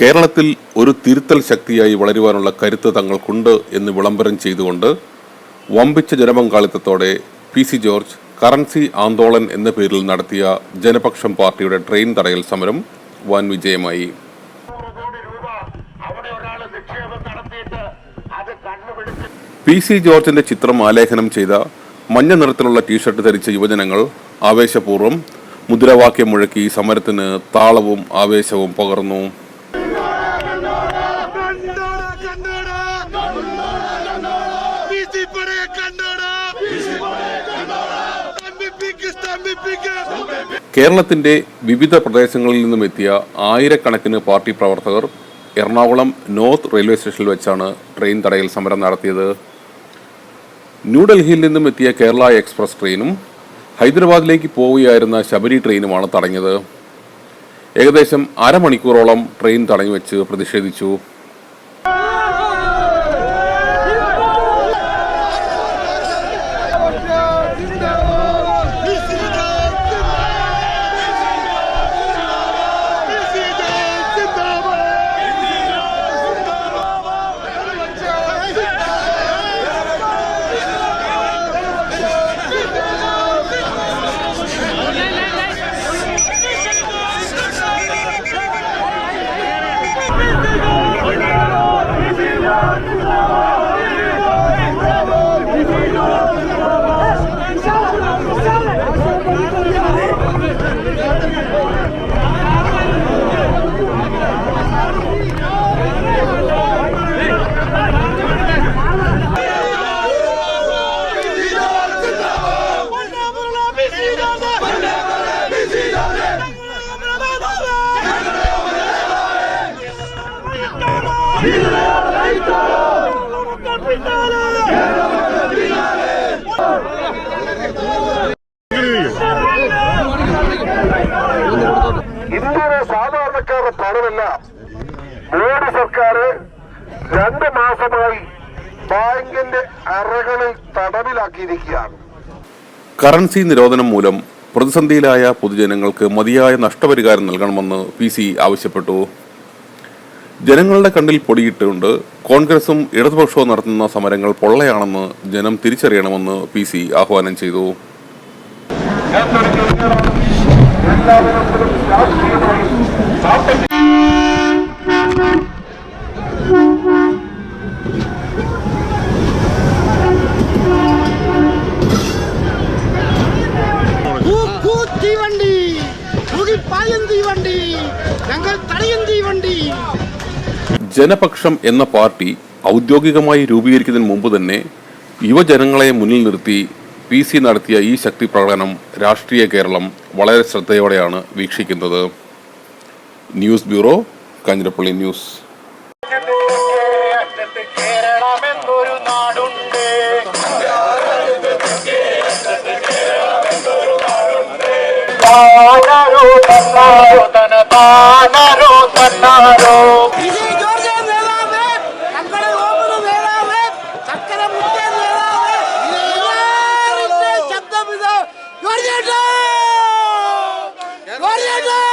കേരളത്തിൽ ഒരു തിരുത്തൽ ശക്തിയായി വളരുവാനുള്ള കരുത്ത് തങ്ങൾക്കുണ്ട് എന്ന് വിളംബരം ചെയ്തുകൊണ്ട് വമ്പിച്ച ജനപങ്കാളിത്തത്തോടെ P C George currency Andolan എന്ന പേരിൽ നടത്തിയ ജനപക്ഷം പാർട്ടിയുടെ ട്രെയിൻ തടയൽ സമരം വൻ വിജയമായി. പി സി ജോർജിന്റെ ചിത്രം ആലേഖനം ചെയ്ത മഞ്ഞ നിറത്തിലുള്ള ടീഷർട്ട് ധരിച്ച യുവജനങ്ങൾ ആവേശപൂർവം മുദ്രാവാക്യം മുഴക്കി സമരത്തിന് താളവും ആവേശവും പകർന്നു. കേരളത്തിന്റെ വിവിധ പ്രദേശങ്ങളിൽ നിന്നും എത്തിയ ആയിരക്കണക്കിന് പാർട്ടി പ്രവർത്തകർ എറണാകുളം നോർത്ത് റെയിൽവേ സ്റ്റേഷനിൽ വെച്ചാണ് ട്രെയിൻ തടയൽ സമരം നടത്തിയത്. ന്യൂഡൽഹിയിൽ നിന്നും എത്തിയ കേരള എക്സ്പ്രസ് ട്രെയിനും ഹൈദരാബാദിലേക്ക് പോവുകയായിരുന്ന ശബരി ട്രെയിനുമാണ് തടഞ്ഞത്. ഏകദേശം അരമണിക്കൂറോളം ട്രെയിൻ തടഞ്ഞു വെച്ച് പ്രതിഷേധിച്ചു. ഇന്ത്യയിലെ സാധാരണക്കാരുടെ പണമല്ല. മോദി സർക്കാർ രണ്ട് മാസമായി ബാങ്കിന്റെ അറകളിൽ തടവിലാക്കിയിരിക്കുകയാണ്. കറൻസി നിരോധനം മൂലം പ്രതിസന്ധിയിലായ പൊതുജനങ്ങൾക്ക് മതിയായ നഷ്ടപരിഹാരം നൽകണമെന്ന് പി സി ആവശ്യപ്പെട്ടു. ജനങ്ങളുടെ കണ്ണിൽ പൊടിയിട്ടുകൊണ്ട് കോൺഗ്രസും ഇടതുപക്ഷവും നടത്തുന്ന സമരങ്ങൾ പൊള്ളയാണെന്ന് ജനം തിരിച്ചറിയണമെന്ന് പി സി ആഹ്വാനം ചെയ്തു. തീവണ്ടി ഞങ്ങൾ തടയും തീവണ്ടി ജനപക്ഷം എന്ന പാർട്ടി ഔദ്യോഗികമായി രൂപീകരിക്കുന്നതിന് മുമ്പ് തന്നെ യുവജനങ്ങളെ മുന്നിൽ നിർത്തി പി സി നടത്തിയ ഈ ശക്തി പ്രകടനം രാഷ്ട്രീയ കേരളം വളരെ ശ്രദ്ധയോടെയാണ് വീക്ഷിക്കുന്നത്. News bureau Kanjirappally news. കേരളമെന്നൊരു England!